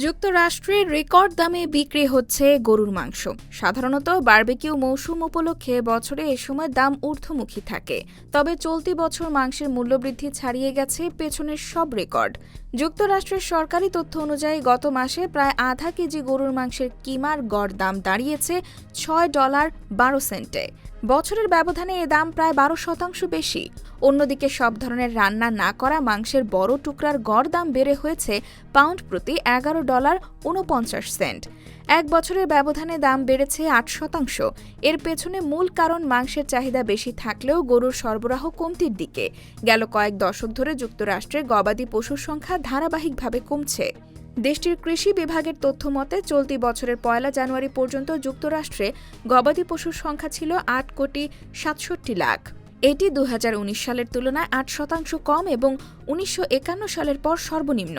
যুক্তরাষ্ট্রের রেকর্ড দামে বিক্রি হচ্ছে গরুর মাংস। সাধারণত বারবেকিউ মৌসুম উপলক্ষে বছরে এ সময় দাম ঊর্ধ্বমুখী থাকে। তবে চলতি বছর মাংসের মূল্যবৃদ্ধি ছাড়িয়ে গেছে পেছনের সব রেকর্ড। যুক্তরাষ্ট্রের সরকারি তথ্য অনুযায়ী গত মাসে প্রায় আধা কেজি গরুর মাংসের কিমার গড় দাম দাঁড়িয়েছে ছয় ডলার বারো সেন্টে। বছরের ব্যবধানে এ দাম প্রায় বারো শতাংশ বেশি। অন্যদিকে সব ধরনের রান্না না করা মাংসের বড় টুকরার গড় দাম বেড়ে হয়েছে পাউন্ড প্রতি এগারো ডলার উনপঞ্চাশ সেন্ট। এক বছরের ব্যবধানে দাম বেড়েছে আট শতাংশ। এর পেছনে মূল কারণ মাংসের চাহিদা বেশি থাকলেও গরুর সরবরাহ কমতির দিকে। গেল কয়েক দশক ধরে যুক্তরাষ্ট্রে গবাদি পশুর সংখ্যা ধারাবাহিকভাবে কমছে। দেশটির কৃষি বিভাগের তথ্য মতে, চলতি বছরের পয়লা জানুয়ারি পর্যন্ত যুক্তরাষ্ট্রে গবাদি পশুর সংখ্যা ছিল আট কোটি সাতষট্টি লাখ। এটি দু হাজার উনিশ সালের তুলনায় আট শতাংশ কম এবং উনিশশো একান্ন সালের পর সর্বনিম্ন।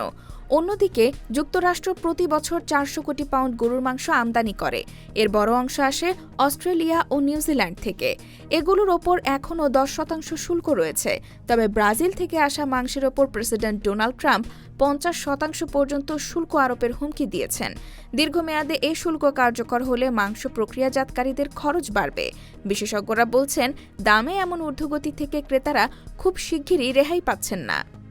অন্যদিকে, যুক্তরাষ্ট্র প্রতি বছর চারশো কোটি পাউন্ড গরুর মাংস আমদানি করে। এর বড় অংশ আসে অস্ট্রেলিয়া ও নিউজিল্যান্ড থেকে। এগুলোর ওপর এখনও দশ শতাংশ শুল্ক রয়েছে। তবে ব্রাজিল থেকে আসা মাংসের ওপর প্রেসিডেন্ট ডোনাল্ড ট্রাম্প পঞ্চাশ শতাংশ পর্যন্ত শুল্ক আরোপের হুমকি দিয়েছেন। দীর্ঘমেয়াদে এ শুল্ক কার্যকর হলে মাংস প্রক্রিয়াজাতকারীদের খরচ বাড়বে। বিশেষজ্ঞরা বলছেন, দামে এমন ঊর্ধ্বগতি থেকে ক্রেতারা খুব শিগগিরই রেহাই পাচ্ছেন না।